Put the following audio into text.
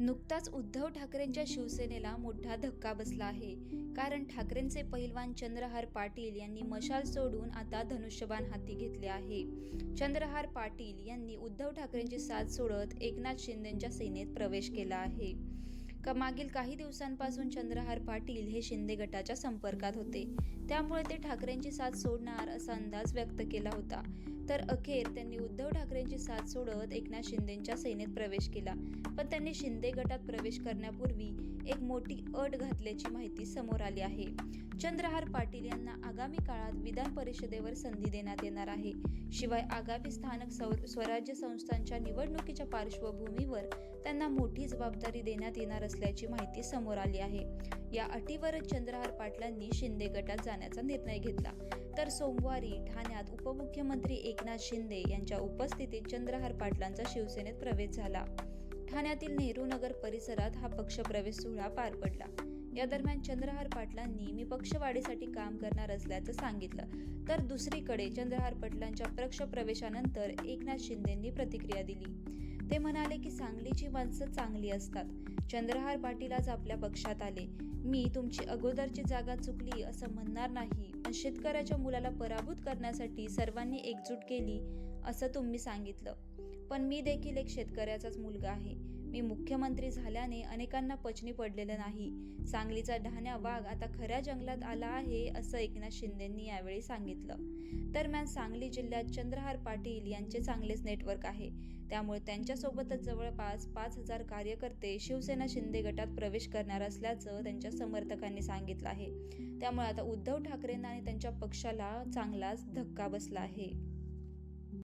नुकताच उद्धव ठाकरेंच्या शिवसेनेला मोठा धक्का बसला आहे. कारण ठाकरेंचे पहिलवान चंद्रहार पाटील यांनी मशाल सोडून आता धनुष्यबाण हाती घेतले आहे. चंद्रहार पाटील यांनी उद्धव ठाकरेंची साथ सोडत एकनाथ शिंदेच्या सेनेत प्रवेश केला आहे. का मागील काही दिवसांपासून चंद्रहार पाटील हे शिंदे गटाच्या संपर्कात होते. त्यामुळे ते ठाकरेंची साथ सोडणार असा अंदाज व्यक्त केला होता. तर अखेर त्यांनी उद्धव ठाकरेंची साथ सोडत एकनाथ शिंदेच्या सेनेत प्रवेश केला. पण त्यांनी शिंदे गटात प्रवेश करण्यापूर्वी एक मोठी अट घातल्याची माहिती समोर आली आहे. चंद्रहार पाटील यांना आगामी काळात विधान परिषदेवर संधी देण्यात येणार आहे. शिवाय आगामी स्थानक स्वराज्य संस्थांच्या निवडणुकीच्या पार्श्वभूमीवर त्यांना मोठी जबाबदारी देण्यात येणार असल्याची माहिती समोर आली आहे. या अटीवरच चंद्रहार पाटलांनी शिंदे गटात जाण्याचा निर्णय घेतला. तर सोमवारी ठाण्यात उपमुख्यमंत्री एकनाथ शिंदे यांच्या उपस्थितीत चंद्रहार पाटलांचा शिवसेनेत प्रवेश झाला. ठाण्यातील नेहरू नगर परिसरात हा पक्षप्रवेश सोहळा पार पडला. या दरम्यान चंद्रहार पाटलांनी मी पक्षवाढीसाठी काम करणार असल्याचं सांगितलं. तर दुसरीकडे चंद्रहार पाटलांच्या पक्ष प्रवेशानंतर एकनाथ शिंदेंनी प्रतिक्रिया दिली. ते म्हणाले की सांगलीची माणसं चांगली असतात. चंद्रहार पाटील आज आपल्या पक्षात आले. मी तुमची अगोदरची जागा चुकली असं म्हणणार नाही. पण शेतकऱ्याच्या मुलाला पराभूत करण्यासाठी सर्वांनी एकजूट केली. असं तुम्ही सांगितलं. पण मी देखील एक शेतकऱ्याचाच मुलगा आहे. मी मुख्यमंत्री झाल्याने अनेकांना पचनी पडलेलं नाही. सांगलीचा ढाण्या वाघ आता खऱ्या जंगलात आला आहे असं एकनाथ शिंदेंनी यावेळी सांगितलं. दरम्यान सांगली जिल्ह्यात चंद्रहार पाटील यांचे चांगलेच नेटवर्क आहे. त्यामुळे त्यांच्यासोबतच जवळपास पाच हजार कार्यकर्ते शिवसेना शिंदे गटात प्रवेश करणार असल्याचं त्यांच्या समर्थकांनी सांगितलं आहे. त्यामुळे आता उद्धव ठाकरेंना आणि त्यांच्या पक्षाला चांगलाच धक्का बसला आहे.